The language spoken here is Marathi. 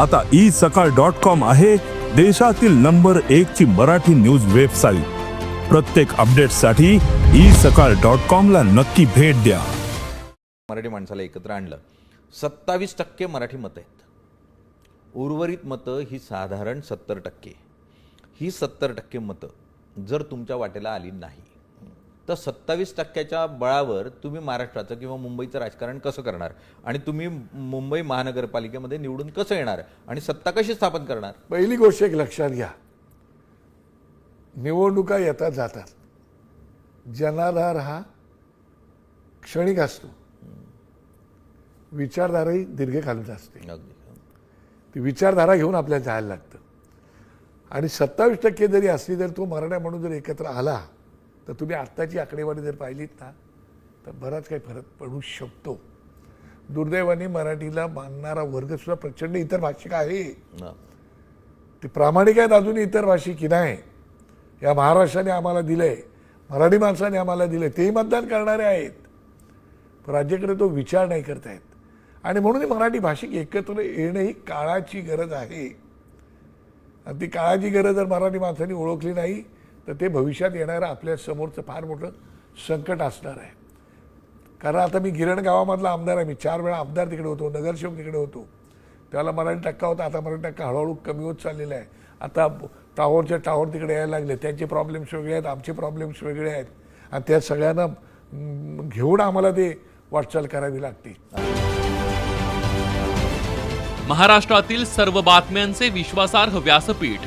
आता ई सकाळ डॉट कॉम आहे देशातील नंबर एक ची मराठी न्यूज वेबसाईट. प्रत्येक अपडेटसाठी ई सकाळ डॉट कॉमला नक्की भेट द्या. मराठी माणसाला एकत्र आणलं. सत्तावीस टक्के मराठी मतं आहेत. उर्वरित मतं ही साधारण सत्तर टक्के. ही सत्तर टक्के मतं जर तुमच्या वाटेला आली नाही तर सत्तावीस टक्क्याच्या बळावर तुम्ही महाराष्ट्राचं किंवा मुंबईचं राजकारण कसं करणार? आणि तुम्ही मुंबई महानगरपालिकेमध्ये निवडून कसं येणार? आणि सत्ता कशी स्थापन करणार? पहिली गोष्ट एक लक्षात घ्या. निवडणुका येतात जातात. जनाधार हा क्षणिक असतो. विचारधाराही दीर्घकालीन असते. ती विचारधारा घेऊन आपल्याला जायला लागतं. आणि सत्तावीस टक्के जरी असली तर तो मराठा म्हणून जर एकत्र आला तर तुम्ही आत्ताची आकडेवारी जर पाहिलीत ना तर बराच काही फरक पडू शकतो. दुर्दैवाने मराठीला मानणारा वर्ग सुद्धा प्रचंड इतर भाषिक आहे. ते प्रामाणिक आहेत अजून इतर भाषिक की नाही या महाराष्ट्राने आम्हाला दिलंय मराठी माणसाने आम्हाला दिलंय तेही मतदान करणारे आहेत. पण राज्याकडे तो विचार नाही करतायत. आणि म्हणून मराठी भाषिक एकत्र येणं ही काळाची गरज आहे. आणि ती काळाची गरज जर मराठी माणसांनी ओळखली नाही तर ते भविष्यात येणारं आपल्या समोरचं फार मोठं संकट असणार आहे. कारण आता मी गिरण गावामधला आमदार आहे. मी चार वेळा आमदार तिकडे होतो नगरसेवक तिकडे होतो. त्याला मराठी टक्का होता आता मराठी टक्का हळूहळू कमी होत चाललेला आहे. आता टावरचे टावर तिकडे यायला लागले. त्यांचे प्रॉब्लेम्स वेगळे आहेत आमचे प्रॉब्लेम्स वेगळे आहेत. आणि त्या सगळ्यांना घेऊन आम्हाला ते वाटचाल करावी लागते. महाराष्ट्रातील सर्व बातम्यांचे विश्वासार्ह व्यासपीठ